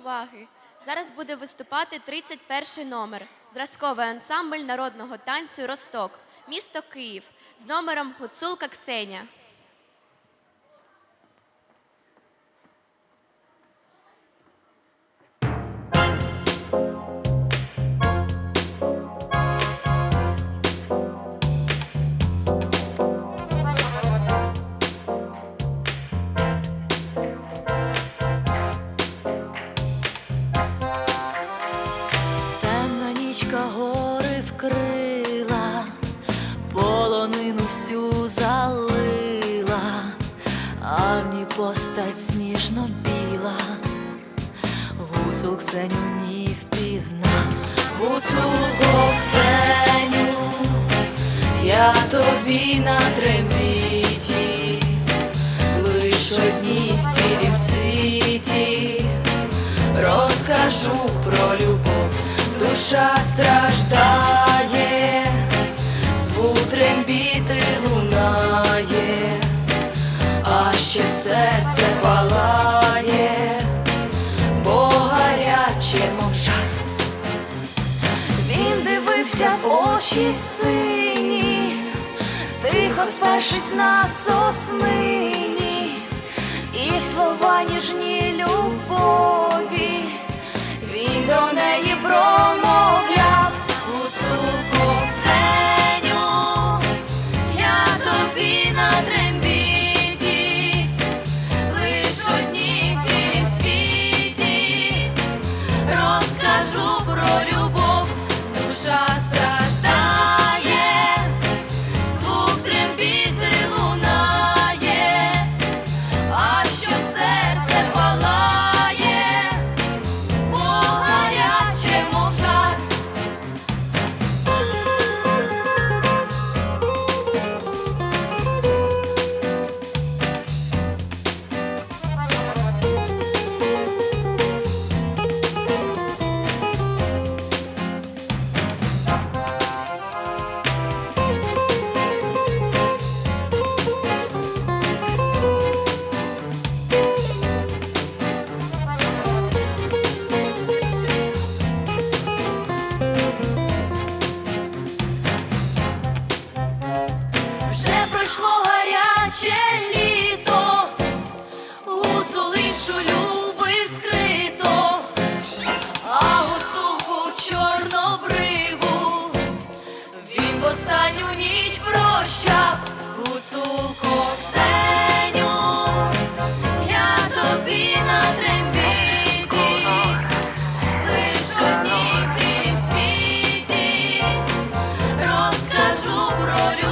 Уваги! Зараз буде виступати 31 номер. Зразковий ансамбль народного танцю Росток, місто Київ з номером Гуцулка Ксеня. Всю залила, а в постать сніжно біла, гуцул Ксеню ні впізнав, гуцулко Ксеню, я тобі на трембіті, лиш одній в цілім світі. Розкажу про любов, душа страждає, звук трембіти лунає, а ще серце палає, бо гаряче, мов жар. Він дивився в очі сині, тихо спершись на соснині, і слова ніжні любові, останню ніч прощав гуцулко Сеню, я тобі на трембіті, лиш одній в цім світі розкажу про любов.